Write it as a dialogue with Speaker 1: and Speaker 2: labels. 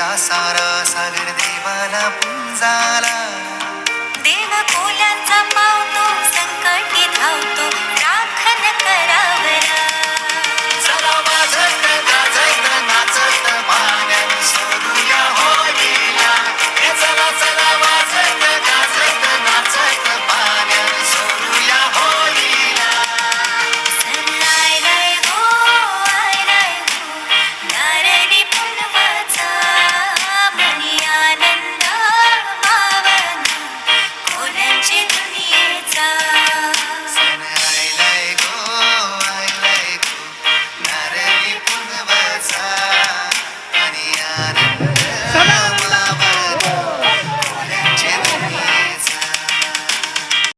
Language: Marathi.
Speaker 1: सारा सागर देवाला पुंजाला.